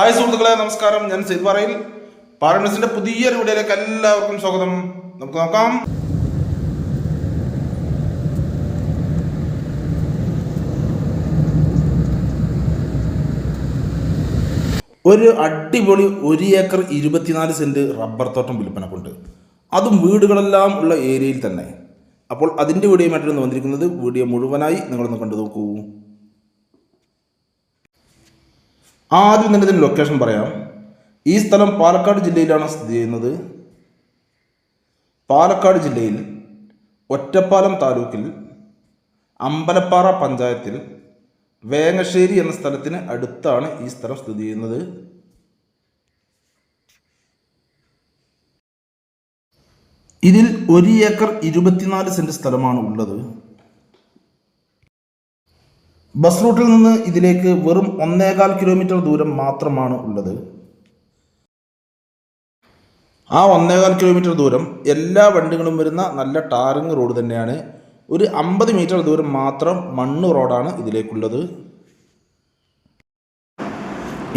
Hi സുഹൃത്തുക്കളെ നമസ്കാരം. ഞാൻ സെയ്ത് പറയിൽ. പാരൻസിന്റെ പുതിയൊരു വീഡിയോയിലേക്ക് എല്ലാവർക്കും സ്വാഗതം. നമുക്ക് നോക്കാം. ഒരു അടിപൊളി ഒരു ഏക്കർ ഇരുപത്തിനാല് സെന്റ് റബ്ബർ തോട്ടം വിൽപ്പനക്കുണ്ട്. അതും വീടുകളെല്ലാം ഉള്ള ഏരിയയിൽ തന്നെ. അപ്പോൾ അതിന്റെ വീഡിയോയുമായിട്ടാണ് വന്നിരിക്കുന്നത്. വീഡിയോ മുഴുവനായി നിങ്ങളൊന്ന് കണ്ടു നോക്കൂ. ആദ്യം തന്നെ ഇതിന്റെ ലൊക്കേഷൻ പറയാം. ഈ സ്ഥലം പാലക്കാട് ജില്ലയിലാണ് സ്ഥിതി ചെയ്യുന്നത്. പാലക്കാട് ജില്ലയിൽ ഒറ്റപ്പാലം താലൂക്കിൽ അമ്പലപ്പാറ പഞ്ചായത്തിൽ വേങ്ങശ്ശേരി എന്ന സ്ഥലത്തിന് അടുത്താണ് ഈ സ്ഥലം സ്ഥിതി ചെയ്യുന്നത്. ഇതിൽ ഒരു ഏക്കർ ഇരുപത്തിനാല് സെന്റ് സ്ഥലമാണ് ഉള്ളത്. ബസ് റൂട്ടിൽ നിന്ന് ഇതിലേക്ക് വെറും ഒന്നേകാൽ കിലോമീറ്റർ ദൂരം മാത്രമാണ് ഉള്ളത്. ആ ഒന്നേകാൽ കിലോമീറ്റർ ദൂരം എല്ലാ വണ്ടികളും വരുന്ന നല്ല ടാറിങ് റോഡ് തന്നെയാണ്. ഒരു അമ്പത് മീറ്റർ ദൂരം മാത്രം മണ്ണ് റോഡാണ് ഇതിലേക്കുള്ളത്.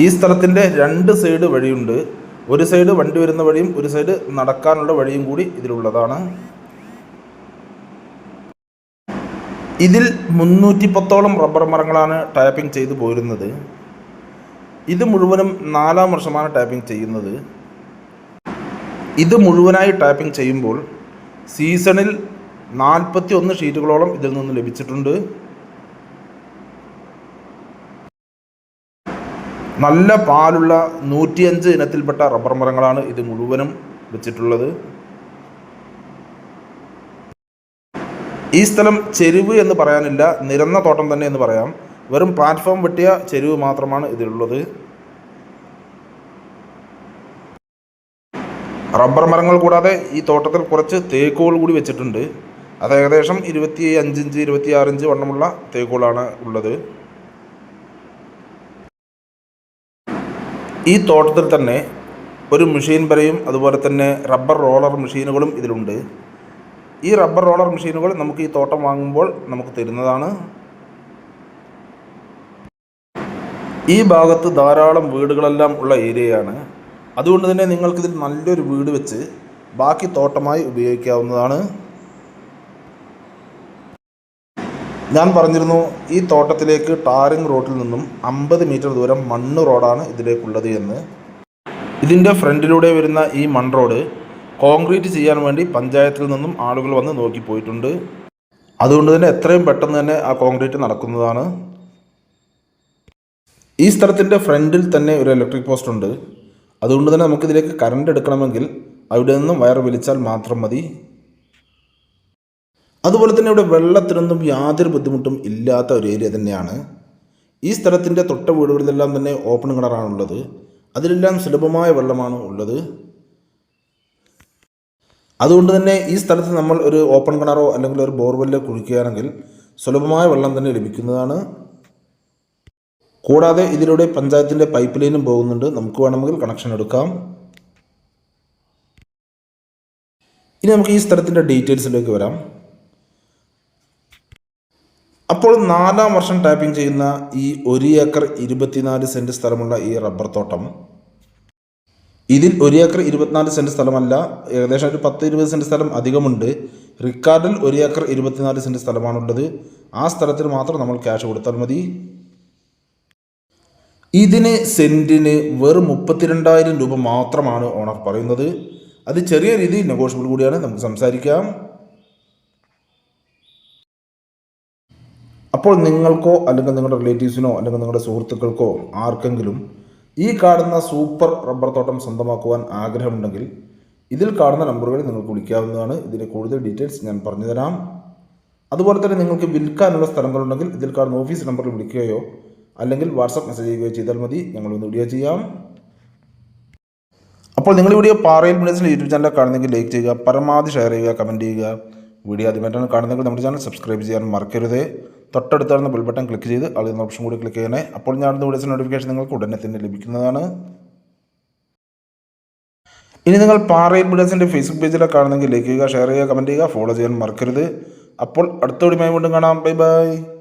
ഈ സ്ഥലത്തിന്റെ രണ്ട് സൈഡ് വഴിയുണ്ട്. ഒരു സൈഡ് വണ്ടി വരുന്ന വഴിയും ഒരു സൈഡ് നടക്കാനുള്ള വഴിയും കൂടി ഇതിലുള്ളതാണ്. ഇതിൽ മുന്നൂറ്റി പത്തോളം റബ്ബർ മരങ്ങളാണ് ടാപ്പിംഗ് ചെയ്തു പോരുന്നത്. ഇത് മുഴുവനും നാലാം വർഷമാണ് ടാപ്പിംഗ് ചെയ്യുന്നത്. ഇത് മുഴുവനായി ടാപ്പിംഗ് ചെയ്യുമ്പോൾ സീസണിൽ നാൽപ്പത്തി ഒന്ന് ഷീറ്റുകളോളം ഇതിൽ നിന്ന് ലഭിച്ചിട്ടുണ്ട്. നല്ല പാലുള്ള നൂറ്റിയഞ്ച് ഇനത്തിൽപ്പെട്ട റബ്ബർ മരങ്ങളാണ് ഇത് മുഴുവനും വെച്ചിട്ടുള്ളത്. ഈ സ്ഥലം ചെരുവ് എന്ന് പറയാനില്ല നിരന്ന തോട്ടം തന്നെ എന്ന് പറയാം. വെറും പ്ലാറ്റ്ഫോം വെട്ടിയ ചെരുവ് മാത്രമാണ് ഇതിലുള്ളത്. റബ്ബർ മരങ്ങൾ കൂടാതെ ഈ തോട്ടത്തിൽ കുറച്ച് തേക്കുകൾ കൂടി വെച്ചിട്ടുണ്ട്. അത് ഏകദേശം ഇരുപത്തി അഞ്ചിഞ്ച് ഇരുപത്തി ആറിഞ്ച് വണ്ണമുള്ള തേക്കുകളാണ് ഉള്ളത്. ഈ തോട്ടത്തിൽ തന്നെ ഒരു മെഷീൻ വരെയും അതുപോലെ തന്നെ റബ്ബർ റോളർ മെഷീനുകളും ഇതിലുണ്ട്. ഈ റബ്ബർ റോളർ മെഷീനുകൾ നമുക്ക് ഈ തോട്ടം വാങ്ങുമ്പോൾ നമുക്ക് തരുന്നതാണ്. ഈ ഭാഗത്ത് ധാരാളം വീടുകളെല്ലാം ഉള്ള ഏരിയയാണ്. അതുകൊണ്ട് തന്നെ നിങ്ങൾക്കിതിൽ നല്ലൊരു വീട് വെച്ച് ബാക്കി തോട്ടമായി ഉപയോഗിക്കാവുന്നതാണ്. ഞാൻ പറഞ്ഞിരുന്നു ഈ തോട്ടത്തിലേക്ക് ടാറിംഗ് റോഡിൽ നിന്നും അമ്പത് മീറ്റർ ദൂരം മണ്ണ് റോഡാണ് ഇതിലേക്കുള്ളത് എന്ന്. ഇതിന്റെ ഫ്രണ്ടിലൂടെ വരുന്ന ഈ മൺ റോഡ് കോൺക്രീറ്റ് ചെയ്യാൻ വേണ്ടി പഞ്ചായത്തിൽ നിന്നും ആളുകൾ വന്ന് നോക്കിപ്പോയിട്ടുണ്ട് അതുകൊണ്ട് തന്നെ എത്രയും പെട്ടെന്ന് തന്നെ ആ കോൺക്രീറ്റ് നടക്കുന്നതാണ്. ഈ സ്ഥലത്തിന്റെ ഫ്രണ്ടിൽ തന്നെ ഒരു ഇലക്ട്രിക് പോസ്റ്റ് ഉണ്ട്. അതുകൊണ്ട് തന്നെ നമുക്കിതിലേക്ക് കറണ്ട് എടുക്കണമെങ്കിൽ അവിടെ നിന്നും വയർ വലിച്ചാൽ മാത്രം മതി. അതുപോലെ തന്നെ ഇവിടെ വെള്ളത്തിനൊന്നും യാതൊരു ബുദ്ധിമുട്ടും ഇല്ലാത്ത ഒരു ഏരിയ തന്നെയാണ്. ഈ സ്ഥലത്തിന്റെ തൊട്ട വീടുകളിലെല്ലാം തന്നെ ഓപ്പൺ കിണറാണുള്ളത്. അതിലെല്ലാം സുലഭമായ വെള്ളമാണ് ഉള്ളത്. അതുകൊണ്ട് തന്നെ ഈ സ്ഥലത്ത് നമ്മൾ ഒരു ഓപ്പൺ കിണറോ അല്ലെങ്കിൽ ഒരു ബോർവെല്ലോ കുഴിക്കുകയാണെങ്കിൽ സുലഭമായ വെള്ളം തന്നെ ലഭിക്കുന്നതാണ്. കൂടാതെ ഇതിലൂടെ പഞ്ചായത്തിന്റെ പൈപ്പ് ലൈനും പോകുന്നുണ്ട്. നമുക്ക് വേണമെങ്കിൽ കണക്ഷൻ എടുക്കാം. ഇനി നമുക്ക് ഈ സ്ഥലത്തിന്റെ ഡീറ്റെയിൽസിലേക്ക് വരാം. അപ്പോൾ നാലാം വർഷം ടാപ്പിംഗ് ചെയ്യുന്ന ഈ ഒരു ഏക്കർ ഇരുപത്തിനാല് സെന്റ് സ്ഥലമുള്ള ഈ റബ്ബർ തോട്ടം ഇതിൽ ഒരു ഏക്കർ ഇരുപത്തിനാല് സെന്റ് സ്ഥലമല്ല ഏകദേശം ഒരു പത്ത് ഇരുപത് സെന്റ് സ്ഥലം അധികമുണ്ട്. റിക്കാർഡിൽ ഒരു ഏക്കർ ഇരുപത്തിനാല് സെന്റ് സ്ഥലമാണുള്ളത്. ആ സ്ഥലത്തിന് മാത്രം നമ്മൾ ക്യാഷ് കൊടുത്താൽ മതി. ഇതിന് സെന്റിന് വെറും മുപ്പത്തിരണ്ടായിരം രൂപ മാത്രമാണ് ഓണർ പറയുന്നത്. അത് ചെറിയ രീതിയിൽ നെഗോഷ്യബിൾ കൂടിയാണ്. നമുക്ക് സംസാരിക്കാം. അപ്പോൾ നിങ്ങൾക്കോ അല്ലെങ്കിൽ നിങ്ങളുടെ റിലേറ്റീവ്സിനോ അല്ലെങ്കിൽ നിങ്ങളുടെ സുഹൃത്തുക്കൾക്കോ ആർക്കെങ്കിലും ഈ കാണുന്ന സൂപ്പർ റബ്ബർ തോട്ടം സ്വന്തമാക്കുവാൻ ആഗ്രഹമുണ്ടെങ്കിൽ ഇതിൽ കാണുന്ന നമ്പറുകളിൽ നിങ്ങൾക്ക് വിളിക്കാവുന്നതാണ്. ഇതിന്റെ കൂടുതൽ ഡീറ്റെയിൽസ് ഞാൻ പറഞ്ഞു തരാം അതുപോലെ തന്നെ നിങ്ങൾക്ക് വിൽക്കാനുള്ള സ്ഥലങ്ങളുണ്ടെങ്കിൽ ഇതിൽ കാണുന്ന ഓഫീസ് നമ്പറിൽ വിളിക്കുകയോ അല്ലെങ്കിൽ വാട്സപ്പ് മെസ്സേജ് ചെയ്യുകയോ ചെയ്താൽ മതി. ഞങ്ങളൊന്ന് വീഡിയോ ചെയ്യാം. അപ്പോൾ നിങ്ങൾ വീഡിയോ പാറയിൽ മീഡിയസിന്റെ യൂട്യൂബ് ചാനൽ കാണുന്നെങ്കിൽ ലൈക്ക് ചെയ്യുക പരമാവധി ഷെയർ ചെയ്യുക കമന്റ് ചെയ്യുക. വീഡിയോ ആദ്യമായിട്ടാണ് കാണുന്നെങ്കിൽ നമ്മുടെ ചാനൽ സബ്സ്ക്രൈബ് ചെയ്യാൻ മറക്കരുത്. തൊട്ടടുത്തായിരുന്ന ബെൽ ബട്ടൺ ക്ലിക്ക് ചെയ്ത് അതിൽ ഓപ്ഷൻ കൂടി ക്ലിക്ക് ചെയ്യണേ അപ്പോൾ ഞാൻ വീഡിയോസ് നോട്ടിഫിക്കേഷൻ നിങ്ങൾക്ക് ഉടനെ തന്നെ ലഭിക്കുന്നതാണ്. ഇനി നിങ്ങൾ പാറയിൽ ബിഡേഴ്സിന്റെ ഫേസ്ബുക്ക് പേജിലൊക്കെ കാണുന്നെങ്കിൽ ലൈക്ക് ചെയ്യുക ഷെയർ ചെയ്യുക കമന്റ് ചെയ്യുക ഫോളോ ചെയ്യാൻ മറക്കരുത്. അപ്പോൾ അടുത്ത വീഡിയോ വീണ്ടും കാണാം. Bye bye